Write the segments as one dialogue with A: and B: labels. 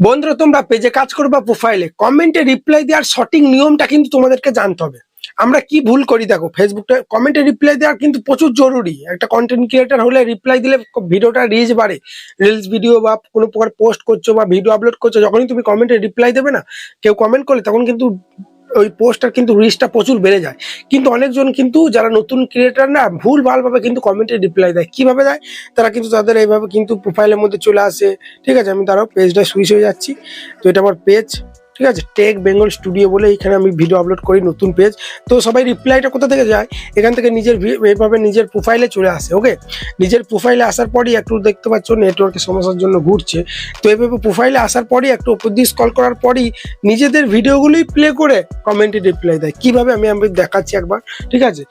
A: বন্ধুরা, তোমরা পেজে কাজ করবা প্রোফাইলে কমেন্টে রিপ্লাই দেওয়ার সঠিক নিয়মটা কিন্তু তোমাদেরকে জানতে হবে। আমরা কি ভুল করি দেখো ফেসবুকটা কমেন্টে রিপ্লাই দেওয়ার কিন্তু প্রচুর জরুরি। একটা কন্টেন্ট ক্রিয়েটার হলে রিপ্লাই দিলে ভিডিওটা রিচ বাড়ে। রিলস ভিডিও বা কোনো প্রকার পোস্ট করছ বা ভিডিও আপলোড করছ, যখনই তুমি কমেন্টে রিপ্লাই দেবে না, কেউ কমেন্ট করলে তখন কিন্তু ওই পোস্টটার কিন্তু রিচটা প্রচুর বেড়ে যায়। কিন্তু অনেকজন কিন্তু যারা নতুন ক্রিয়েটার না, ভুল ভালভাবে কিন্তু কমেন্টে রিপ্লাই দেয়। কীভাবে দেয়? তারা কিন্তু তাদের এইভাবে কিন্তু প্রোফাইলের মধ্যে চলে আসে। ঠিক আছে, আমি তারাও পেজটা সুইচ হয়ে যাচ্ছি। তো এটা আমার পেজ ঠিক আছে? টেক বেঙ্গল স্টুডিও বলে এখানে আমি ভিডিও আপলোড করি নতুন পেজ তো সবাই রিপ্লাইটা কোথা থেকে যায়? এখান থেকে নিজের এইভাবে নিজের প্রোফাইলে চলে আসে ওকে নিজের প্রোফাইলে আসার পরই একটু দেখতে পাচ্ছ নেটওয়ার্কের সমস্যার জন্য ঘুরছে। তো এইভাবে প্রোফাইলে আসার পরই একটু উপর দিয়ে স্কল করার পরই নিজেদের ভিডিওগুলোই প্লে করে কমেন্টে রিপ্লাই দেয়। কীভাবে আমি আমি দেখাচ্ছি একবার, ঠিক আছে?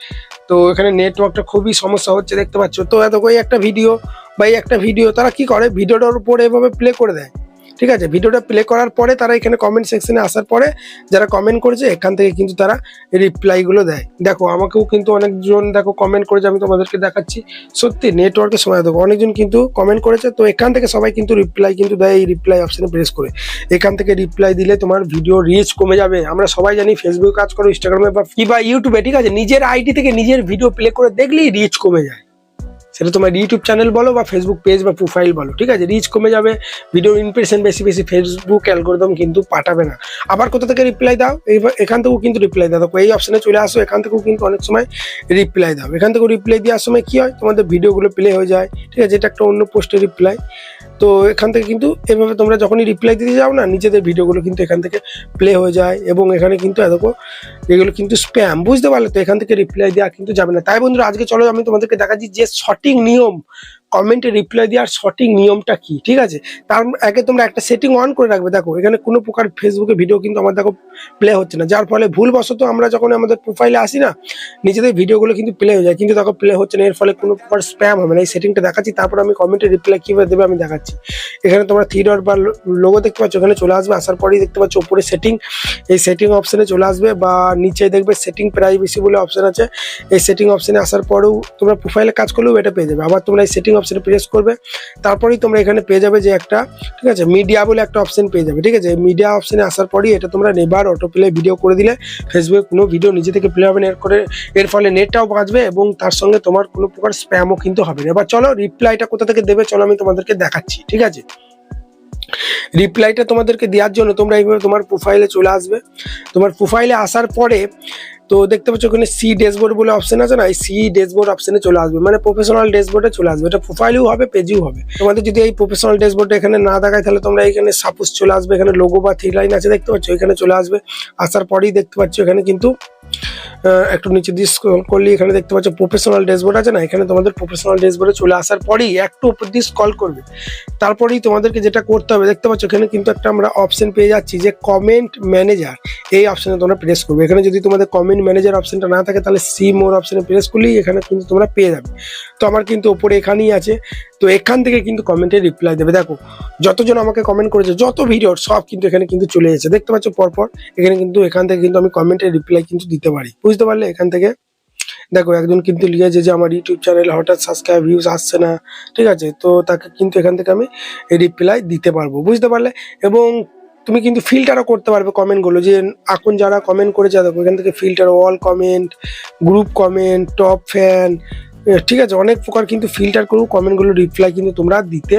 A: তো এখানে নেটওয়ার্কটা খুবই সমস্যা হচ্ছে, দেখতে পাচ্ছ। তো এত একটা ভিডিও বা একটা ভিডিও তারা কি করে? ভিডিওটার উপরে এভাবে প্লে করে দেয়। ঠিক আছে? ভিডিওটা প্লে করার পরে তারা এখানে কমেন্ট সেকশনে আসার পরে যারা কমেন্ট করেছে, এখান থেকে কিন্তু তারা রিপ্লাইগুলো দেয়। দেখো, আমাকেও কিন্তু অনেকজন দেখো কমেন্ট করেছে, আমি তোমাদেরকে দেখাচ্ছি। সত্যি নেটওয়ার্কের সময় দেখো, অনেকজন কিন্তু কমেন্ট করেছে, তো এখান থেকে সবাই কিন্তু রিপ্লাই কিন্তু দেয়, এই রিপ্লাই অপশানে প্রেস করে। এখান থেকে রিপ্লাই দিলে তোমার ভিডিও রিচ কমে যাবে। আমরা সবাই জানি ফেসবুকে কাজ করো ইনস্টাগ্রামে বা কি বা ইউটিউবে ঠিক আছে? নিজের আইডি থেকে নিজের ভিডিও প্লে করে দেখলেই রিচ কমে যায়। সেটা তোমার ইউটিউব চ্যানেল বলো বা ফেসবুক পেজ বা প্রোফাইল বলো, ঠিক আছে? রিচ কমে যাবে ভিডিও ইমপ্রেশন বেশি বেশি ফেসবুক অ্যালগোরিদম কিন্তু পাঠাবে না। আবার কোথা থেকে রিপ্লাই দাও? এখান থেকেও কিন্তু রিপ্লাই দাও। এই অপশানে চলে আসো, এখান থেকেও কিন্তু অনেক সময় রিপ্লাই দাও। এখান থেকেও রিপ্লাই দেওয়ার সময় কী হয়? তোমাদের ভিডিওগুলো প্লে হয়ে যায়, ঠিক আছে? এটা একটা অন্য পোস্টের রিপ্লাই তো এখান থেকে কিন্তু এভাবে তোমরা যখনই রিপ্লাই দিতে যাও না, নিজেদের ভিডিওগুলো কিন্তু এখান থেকে প্লে হয়ে যায় এবং এখানে কিন্তু দেখো, এগুলো কিন্তু স্প্যাম বুঝতে পারলে তো এখান থেকে রিপ্লাই দেওয়া কিন্তু যাবে না। তাই বন্ধুরা, আজকে চলো আমি তোমাদেরকে দেখাচ্ছি যে সঠিক নিয়ম। কমেন্টে রিপ্লাই দেওয়ার সঠিক নিয়মটা কি? ঠিক আছে? তার আগে তোমরা একটা সেটিং অন করে রাখবে। দেখো, এখানে কোনো প্রকার ফেসবুকে ভিডিও কিন্তু আমার দেখো প্লে হচ্ছে না। যার ফলে ভুলবশত আমরা যখন আমাদের প্রোফাইলে আসি না, নিজেদের ভিডিওগুলো কিন্তু প্লে হয়ে যায়। কিন্তু দেখো প্লে হচ্ছে না। এর ফলে কোনো প্রকার স্প্যাম হবে না। এই সেটিংটা দেখাচ্ছি, তারপর আমি কমেন্টে রিপ্লাই কীভাবে দেবে আমি দেখাচ্ছি। এখানে তোমরা থ্রি ডট বা লোগো দেখতে পাচ্ছ, ওখানে চলে আসবে। আসার পরেই দেখতে পাচ্ছ উপরে সেটিং এই সেটিং অপশানে চলে আসবে বা নিচে দেখবে সেটিং প্রাইভেসি বলে অপশন আছে। এই সেটিং অপশানে আসার পরেও তোমরা প্রোফাইলে কাজ করলেও এটা পেয়ে যাবে। আবার তোমরা এই সেটিং অপশনে প্রেস করবে। তারপরেই তোমরা এখানে পেয়ে যাবে যে একটা, ঠিক আছে? মিডিয়া বলে একটা অপশন পেয়ে যাবে, ঠিক আছে? মিডিয়া অপশানে আসার পরই এটা তোমরা নেবার অটো প্লে ভিডিও করে দিলে ফেসবুকে কোনো ভিডিও নিজে থেকে প্লে হবে না, এর করে, এর ফলে নেটটাও বাঁচবে এবং তার সঙ্গে তোমার কোনো প্রকার স্প্যামও কিন্তু হবে না। এবার চলো রিপ্লাইটা কোথা থেকে দেবে চলো আমি তোমাদেরকে দেখাচ্ছি, ঠিক আছে? রিপ্লাইটা তোমাদেরকে দেওয়ার জন্য তোমরা এইভাবে তোমার প্রোফাইলে চলে আসবে। তোমার প্রোফাইলে আসার পরে তো দেখতে পাচ্ছ ওখানে সি ড্যাশবোর্ড বলে অপশন আছে না? এই সি ড্যাশবোর্ড অপশনে চলে আসবে। মানে প্রফেশনাল ড্যাশবোর্ডে চলে আসবে। এটা প্রোফাইলেও হবে পেজেও হবে। তোমাদের যদি এই প্রফেশনাল ড্যাশবোর্ড এখানে না দেখায়, তাহলে তোমরা এখানে সাপোজ চলে আসবে। এখানে লোগো বা থ্রি লাইন আছে, দেখতে পাচ্ছ? এখানে চলে আসবে। আসার পরেই দেখতে পাচ্ছ এখানে কিন্তু একটু নিচে দিয়ে স্ক্রল করলে এখানে দেখতে পাচ্ছ প্রফেশনাল ড্যাশবোর্ড আছে না? এখানে তোমাদের প্রফেশনাল ড্যাশবোর্ডে চলে আসার পরেই একটু উপর দিয়ে স্ক্রল করবে। তারপরেই তোমাদেরকে যেটা করতে হবে, দেখতে পাচ্ছ এখানে কিন্তু একটা আমরা অপশন পেয়ে যাচ্ছি যে কমেন্ট ম্যানেজার এই অপশনে তোমরা প্রেস করবে। এখানে যদি তোমাদের কমেন্ট ম্যানেজার অপশনটা না থাকে, তাহলে সি মোর অপশনে প্রেস করলেই এখানে কিন্তু তোমরা পেয়ে যাবে। তো আমার কিন্তু ওপরে এখানেই আছে। তো এখান থেকে কিন্তু কমেন্টে রিপ্লাই দেবে। দেখো, যতজন আমাকে কমেন্ট করেছে, যত ভিডিওর সব কিন্তু এখানে কিন্তু চলে এসেছে দেখতে পাচ্ছ পরপর, এখানে কিন্তু, এখান থেকে কিন্তু আমি কমেন্টে রিপ্লাই কিন্তু দিতে পারি। বুঝতে পারলে এখান থেকে? দেখো, একজন কিন্তু লিখেছে যে, আমার ইউটিউব চ্যানেল হঠাৎ সাবস্ক্রাইব ভিউজ আসছে না। ঠিক আছে? তো তাকে কিন্তু এখান থেকে আমি রিপ্লাই দিতে পারব। বুঝতে পারলে? এবং তুমি কিন্তু ফিল্টারও করতে পারবে কমেন্টগুলো যে এখন যারা কমেন্ট করেছে দেখো এখান থেকে filter all comment group comment top fan ঠিক আছে, অনেক প্রকার কিন্তু ফিল্টার করেও কমেন্টগুলো রিপ্লাই কিন্তু তোমরা দিতে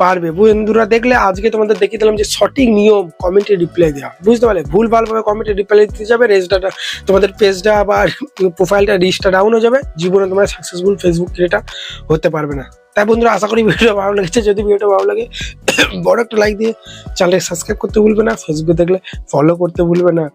A: পারবে। বন্ধুরা, দেখলে আজকে তোমাদের দেখিয়ে দিলাম যে সঠিক নিয়ম কমেন্টে রিপ্লাই দেওয়া বুঝতে পারলে? ভুল ভালভাবে কমেন্টে রিপ্লাই দিতে যাবে রেজটা তোমাদের পেজটা বা প্রোফাইলটা রিচটা ডাউন হয়ে যাবে, জীবনে তোমরা সাকসেসফুল ফেসবুক ক্রিয়েটার হতে পারবে না। তাই বন্ধুরা, আশা করি ভিডিওটা ভালো লেগেছে। যদি ভিডিওটা ভালো লাগে বড় একটা লাইক দিয়ে চ্যানেলটাকে সাবস্ক্রাইব করতে ভুলবে না ফেসবুকে দেখলে ফলো করতে ভুলবে না।